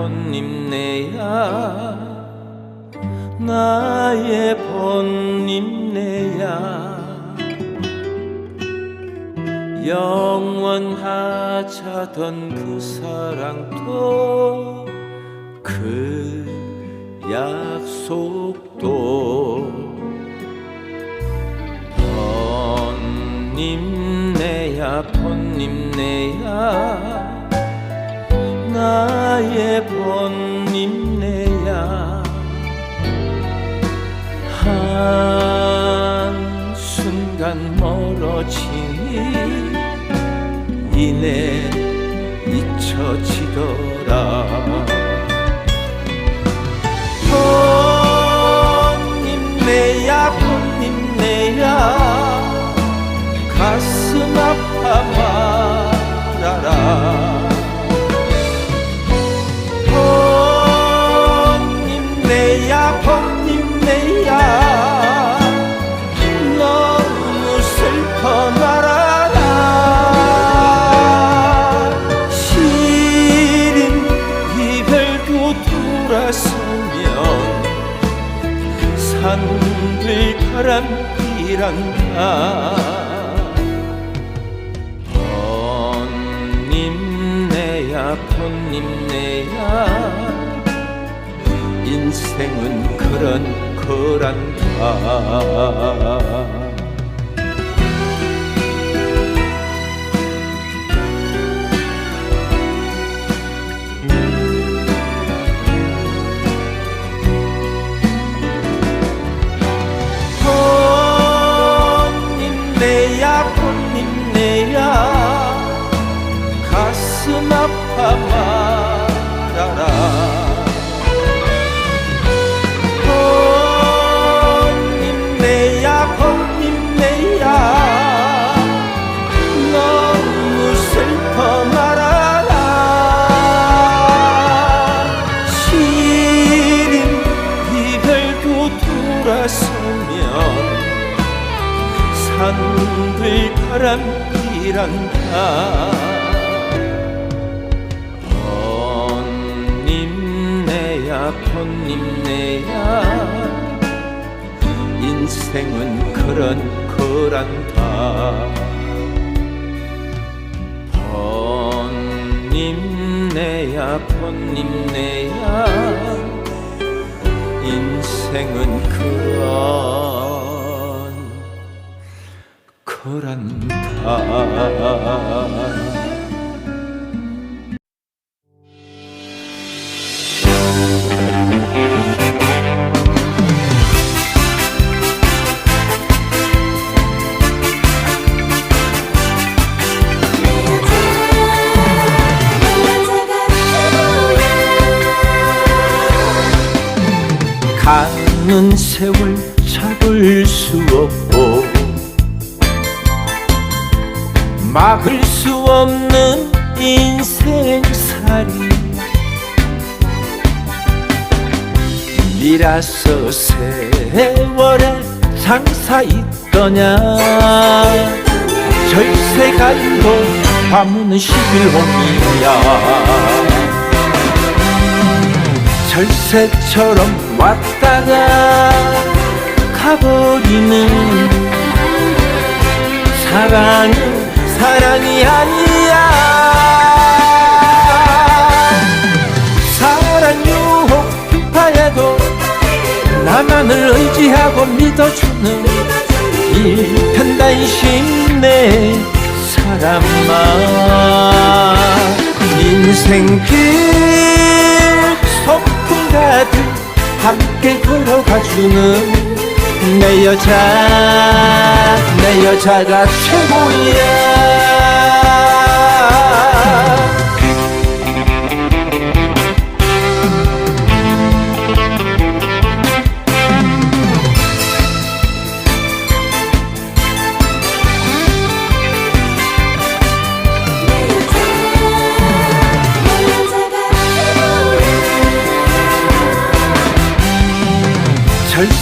본님네야. 나의 본님네야. 영원하자던 그 사랑도 그 약속도 본님네야 본님네야 한 순간 멀어지니 이내 잊혀지더라 님네야. 인생은 그런 거란다 서면 산들 바람이란다. 본님네야 본님네야. 인생은 그런 거란다. 본님네야 본님네야 인생은 그런 거란다 가는 세월 잡을 수 없고 막을 수 없는 인생살이 미라서 세월에 장사 있더냐? 절세 가인도 밤은 십일홍이야. 절세처럼 왔다가 가버리는 사랑은 사랑이 아니야. 사랑 유혹 빈파에도 나만을 의지하고 믿어주는 일편단심 내 사람아 인생 길 함께 걸어가주는 내 여자 내 여자가 최고야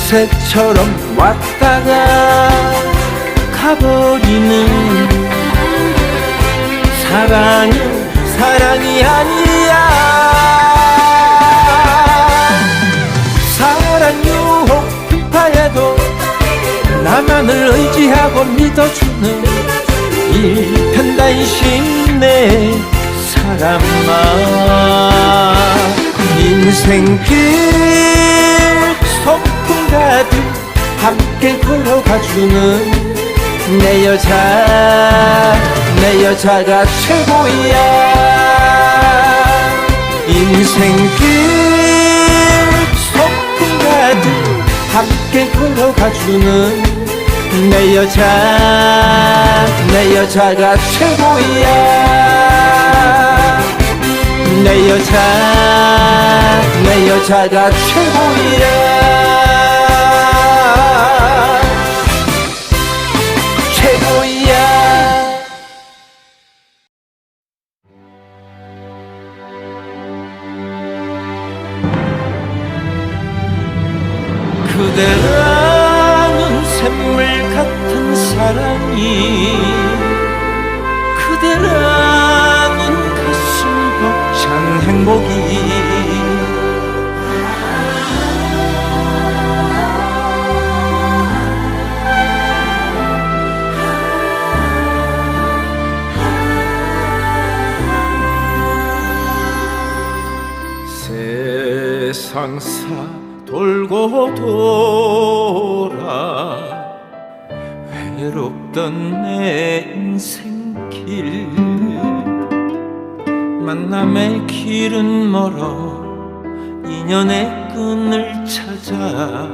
새처럼 왔다가 가버리는 사랑은 사랑이 아니야. 사랑 유혹 등파에도 나만을 의지하고 믿어주는 일편단심 내 사람아. 인생길 가득 함께 걸어가주는 내 여자 내 여자가 최고야. 인생길 소풍 가득 함께 걸어가주는 내 여자 내 여자가 최고야. 내 여자 내 여자가 최고야 세상사 돌고 돌아 외롭던 내 인생길. 만남의 길은 멀어 인연의 끈을 찾아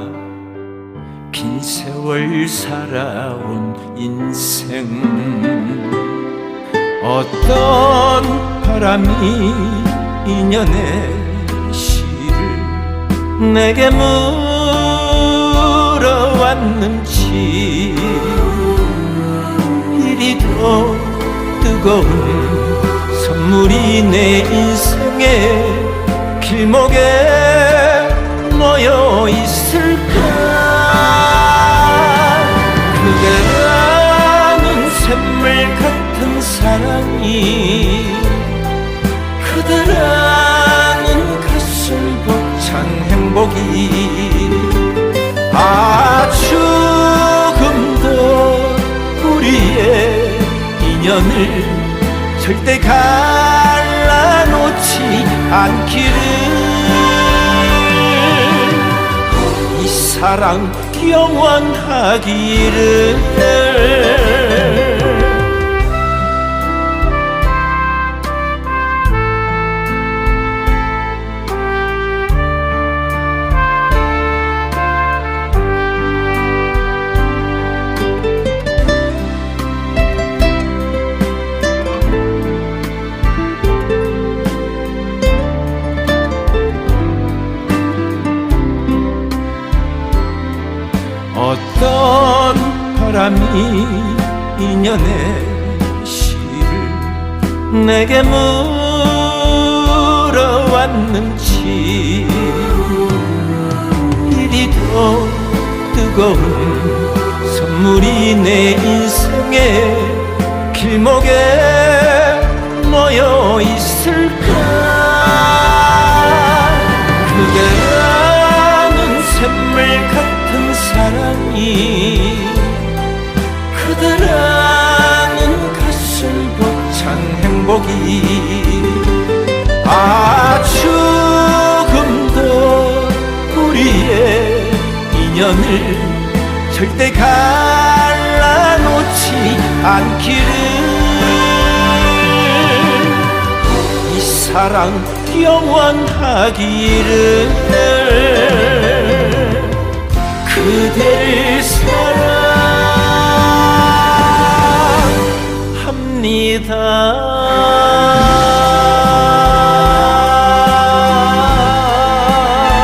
긴 세월 살아온 인생. 어떤 바람이 인연의 내게 물어왔는지 이리도 뜨거운 선물이 내 인생의 길목에 행복이 아 조금도 우리의 인연을 절대 갈라놓지 않기를. 이 사랑 영원하기를 어떤 바람이 인연의 시를 내게 물어왔는지 이리도 뜨거운 선물이 내 인생의 길목에 모여 있을까? 그대라는 샘물 같 은 사랑이 그대라는 가슴 벅찬 행복이 아 조금도 우리의 인연을 절대 갈라놓지 않기를 이 사랑 영원하기를 그대를 사랑합니다.